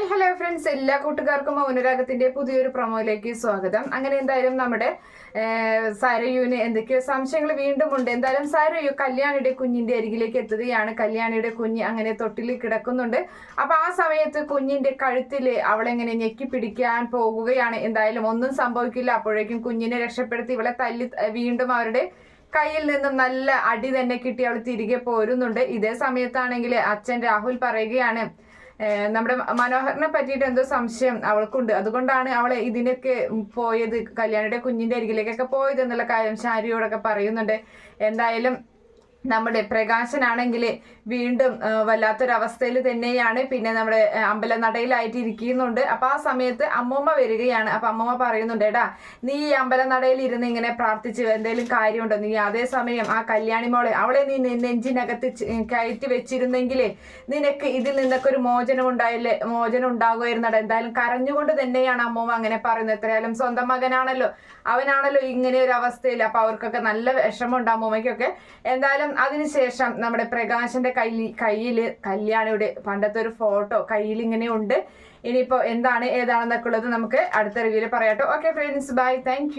Hi hello friends എല്ലാ കൂട്ടുകാർക്കും മൗനരാഗത്തിന്റെ പുതിയൊരു പ്രൊമോയിലേക്ക് സ്വാഗതം. അങ്ങനെ എന്തായാലും നമ്മുടെ സാരയുവിന് എന്തൊക്കെയോ സംശയങ്ങൾ വീണ്ടും ഉണ്ട്. എന്തായാലും സരയു കല്യാണിയുടെ കുഞ്ഞിന്റെ അരികിലേക്ക് എത്തുകയാണ്. കല്യാണിയുടെ കുഞ്ഞ് അങ്ങനെ തൊട്ടിൽ കിടക്കുന്നുണ്ട്. അപ്പൊ ആ സമയത്ത് കുഞ്ഞിന്റെ കഴുത്തിൽ അവളെങ്ങനെ ഞെക്കി പിടിക്കാൻ പോകുകയാണ്. എന്തായാലും ഒന്നും സംഭവിക്കില്ല. അപ്പോഴേക്കും കുഞ്ഞിനെ രക്ഷപ്പെടുത്തി ഇവളെ തല്ലി വീണ്ടും അവരുടെ കയ്യിൽ നിന്നും നല്ല അടി തന്നെ കിട്ടി. അവൾ തിരികെ പോരുന്നുണ്ട്. ഇതേ സമയത്താണെങ്കിൽ അച്ഛൻ രാഹുൽ പറയുകയാണ് നമ്മുടെ മനോഹറിനെ പറ്റിയിട്ട് എന്തോ സംശയം അവൾക്കുണ്ട്. അതുകൊണ്ടാണ് അവൾ ഇതിനൊക്കെ പോയത് കല്യാണിയുടെ കുഞ്ഞിന്റെ അരികിലേക്കൊക്കെ പോയത് എന്നുള്ള കാര്യം ഷാരിയോടൊക്കെ പറയുന്നുണ്ട്. എന്തായാലും നമ്മുടെ പ്രകാശനാണെങ്കിൽ വീണ്ടും വല്ലാത്തൊരവസ്ഥയിൽ തന്നെയാണ്. പിന്നെ നമ്മുടെ അമ്പലനടയിലായിട്ട് ഇരിക്കുന്നുണ്ട് അപ്പൊ ആ സമയത്ത് അമ്മൂമ്മ വരികയാണ്. അപ്പൊ അമ്മൂമ്മ പറയുന്നുണ്ട് എടാ നീ ഈ അമ്പലനടയിൽ ഇരുന്ന് ഇങ്ങനെ പ്രാർത്ഥിച്ചു എന്തെങ്കിലും കാര്യമുണ്ടോ? നീ അതേ സമയം ആ കല്യാണി മോളെ അവളെ നീ നെ- നെഞ്ചിനകത്ത് കയറ്റി വെച്ചിരുന്നെങ്കിലേ നിനക്ക് ഇതിൽ നിന്നൊക്കെ ഒരു മോചനം ഉണ്ടായില്ലേ മോചനം ഉണ്ടാകുമായിരുന്നടാ. എന്തായാലും കരഞ്ഞുകൊണ്ട് തന്നെയാണ് അമ്മൂമ്മ അങ്ങനെ പറയുന്നത്. എത്രയായാലും സ്വന്തം മകനാണല്ലോ. അവനാണല്ലോ ഇങ്ങനെ ഒരു അവസ്ഥയിൽ. അപ്പൊ അവർക്കൊക്കെ നല്ല വിഷമമുണ്ട് അമ്മൂമ്മയ്ക്കൊക്കെ. എന്തായാലും അതിനുശേഷം നമ്മുടെ പ്രകാശന്റെ കയ്യിൽ കയ്യിൽ കല്യാണിയുടെ പണ്ടത്തെ ഒരു ഫോട്ടോ കയ്യിൽ ഇങ്ങനെ ഉണ്ട്. ഇനിയിപ്പോ എന്താണ് ഏതാണെന്നൊക്കെ ഉള്ളത് നമുക്ക് അടുത്ത റിവ്യൂൽ പറയാട്ടോ. Okay friends bye thank